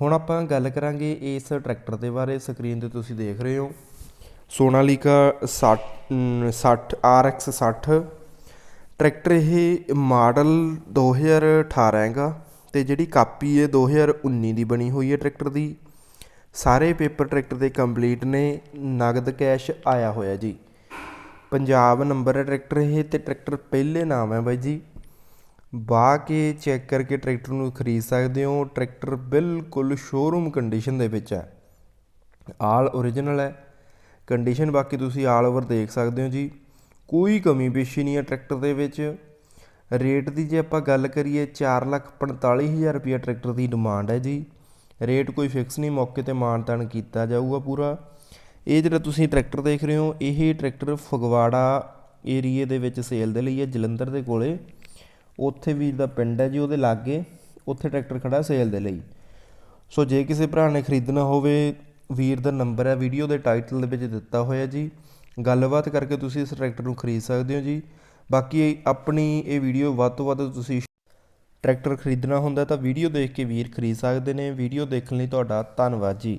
ਹੁਣ ਆਪਾਂ ਗੱਲ ਕਰਾਂਗੇ ਇਸ ਟਰੈਕਟਰ ਦੇ ਬਾਰੇ ਸਕਰੀਨ ਤੇ ਤੁਸੀਂ ਦੇਖ ਰਹੇ ਹੋ। ਸੋਨਾਲੀਕਾ 60 ਅਮ, 60 RX 60 ਟਰੈਕਟਰ ਇਹ ਮਾਡਲ 2018 ਹੈਗਾ ਤੇ ਜਿਹੜੀ ਕਾਪੀ ਹੈ 2019 ਦੀ ਬਣੀ ਹੋਈ ਹੈ ਟਰੈਕਟਰ ਦੀ। ਸਾਰੇ ਪੇਪਰ ਟਰੈਕਟਰ ਦੇ ਕੰਪਲੀਟ ਨੇ ਨਗਦ ਕੈਸ਼ ਆਇਆ ਹੋਇਆ ਜੀ। ਪੰਜਾਬ ਨੰਬਰ ਹੈ ਟਰੈਕਟਰ ਇਹ ਤੇ ਟਰੈਕਟਰ ਪਹਿਲੇ ਨਾਮ ਹੈ ਬਾਈ ਜੀ। ਬਾਹ ਕੇ ਚੈੱਕ ਕਰਕੇ ਟਰੈਕਟਰ ਨੂੰ ਖਰੀਦ ਸਕਦੇ ਹੋ। ਟਰੈਕਟਰ ਬਿਲਕੁਲ ਸ਼ੋਰੂਮ ਕੰਡੀਸ਼ਨ ਦੇ ਵਿੱਚ ਹੈ। ਆਲ ਓਰੀਜਨਲ ਹੈ। ਕੰਡੀਸ਼ਨ ਬਾਕੀ ਤੁਸੀਂ ਆਲ ਓਵਰ ਦੇਖ ਸਕਦੇ ਹੋ ਜੀ। ਕੋਈ ਕਮੀ ਪੇਸ਼ੀ ਨਹੀਂ ਹੈ ਟਰੈਕਟਰ ਦੇ ਵਿੱਚ। ਰੇਟ ਦੀ ਜੇ ਆਪਾਂ ਗੱਲ ਕਰੀਏ 445000 ਰੁਪਏ ਟਰੈਕਟਰ ਦੀ ਡਿਮਾਂਡ ਹੈ ਜੀ। ਰੇਟ ਕੋਈ ਫਿਕਸ ਨਹੀਂ, ਮੌਕੇ ਤੇ ਮਾਨਤਾਨ ਕੀਤਾ ਜਾਊਗਾ ਪੂਰਾ। ਇਹ ਜਿਹੜਾ ਤੁਸੀਂ ਟਰੈਕਟਰ ਦੇਖ ਰਹੇ ਹੋ, ਇਹ ਟਰੈਕਟਰ ਫਗਵਾੜਾ ਏਰੀਏ ਦੇ ਵਿੱਚ ਸੇਲ ਦੇ ਲਈ ਹੈ, ਜਲੰਧਰ ਦੇ ਕੋਲੇ। ਉੱਥੇ ਵੀਰ ਦਾ ਪਿੰਡ ਹੈ ਜੀ ਉਹਦੇ ਲਾਗੇ, ਉੱਥੇ ਟਰੈਕਟਰ ਖੜਾ ਸੇਲ ਦੇ ਲਈ। ਸੋ ਜੇ ਕਿਸੇ ਭਰਾ ਨੇ ਖਰੀਦਣਾ ਹੋਵੇ, ਵੀਰ ਦਾ ਨੰਬਰ ਹੈ, ਵੀਡੀਓ ਦੇ ਟਾਈਟਲ ਦੇ ਵਿੱਚ ਦਿੱਤਾ ਹੋਇਆ ਜੀ। ਗੱਲਬਾਤ ਕਰਕੇ ਤੁਸੀਂ ਇਸ ਟਰੈਕਟਰ ਨੂੰ ਖਰੀਦ ਸਕਦੇ ਹੋ ਜੀ। ਬਾਕੀ ਆਪਣੀ ਇਹ ਵੀਡੀਓ ਵੱਧ ਤੋਂ ਵੱਧ ਤੁਸੀਂ ਟਰੈਕਟਰ ਖਰੀਦਣਾ ਹੁੰਦਾ ਤਾਂ ਵੀਡੀਓ ਦੇਖ ਕੇ ਵੀਰ ਖਰੀਦ ਸਕਦੇ ਨੇ। ਵੀਡੀਓ ਦੇਖਣ ਲਈ ਤੁਹਾਡਾ ਧੰਨਵਾਦ ਜੀ।